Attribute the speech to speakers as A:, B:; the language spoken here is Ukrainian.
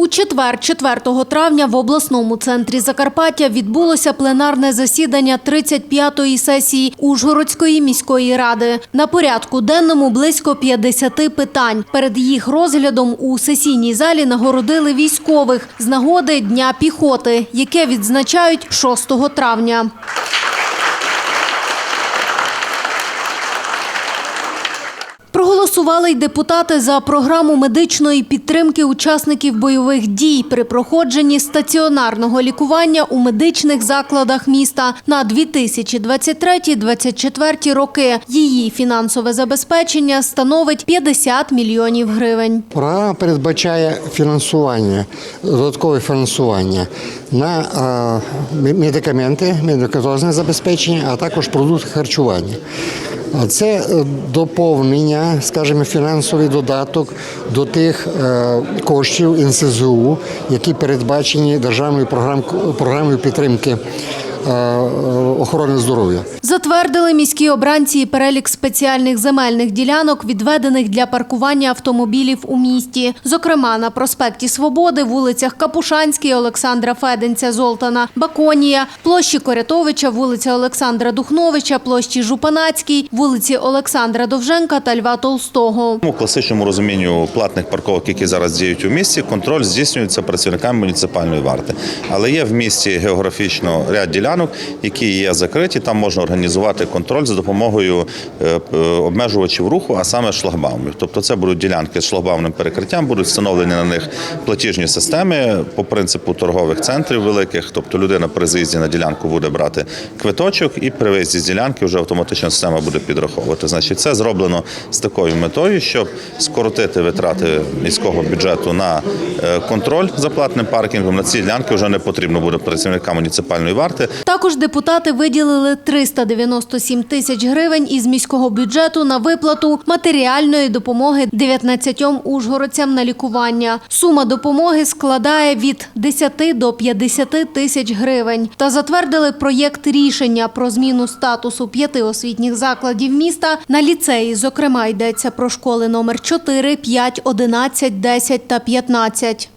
A: У четвер, 4 травня, в обласному центрі Закарпаття відбулося пленарне засідання 35-ї сесії Ужгородської міської ради. На порядку денному близько 50 питань. Перед їх розглядом у сесійній залі нагородили військових з нагоди Дня піхоти, яке відзначають 6 травня. Проголосували й депутати за програму медичної підтримки учасників бойових дій при проходженні стаціонарного лікування у медичних закладах міста на 2023-2024 роки. Її фінансове забезпечення становить 50 мільйонів гривень.
B: Програма передбачає фінансування, додаткове фінансування на е, медикаменти, медикаментозне забезпечення, а також продукти харчування. Це е, доповнення, скажімо, фінансовий додаток до тих е, коштів НСЗУ, які передбачені державною програм- програмою підтримки охорони здоров'я.
A: Затвердили міські обранці і перелік спеціальних земельних ділянок, відведених для паркування автомобілів у місті. Зокрема, на проспекті Свободи, вулицях Капушанській, Олександра Феденця, Золтана, Баконія, площі Корятовича, вулиця Олександра Духновича, площі Жупанацькій, вулиці Олександра Довженка та Льва Толстого.
C: У класичному розумінню платних парковок, які зараз діють у місті, контроль здійснюється працівниками муніципальної варти. Але є в місті географічно ряд ділянок, які є закриті. Там можна організувати контроль за допомогою е, обмежувачів руху, а саме шлагбаумів. Тобто, це будуть ділянки з шлагбаумним перекриттям, будуть встановлені на них платіжні системи по принципу торгових центрів великих. Тобто, людина при заїзді на ділянку буде брати квиточок, і при виїзді з ділянки вже автоматична система буде підраховувати. Значить, це зроблено з такою метою, щоб скоротити витрати міського бюджету на е, контроль за платним паркінгом. На ці ділянки вже не потрібно буде працівникам муніципальної варти
A: Також депутати виділили 397 тисяч гривень із міського бюджету на виплату матеріальної допомоги 19 ужгородцям на лікування. Сума допомоги складає від 10 до 50 тисяч гривень. Та затвердили проєкт рішення про зміну статусу п'яти освітніх закладів міста на ліцеї. Зокрема, йдеться про школи номер 4, 5, 11, 10 та 15.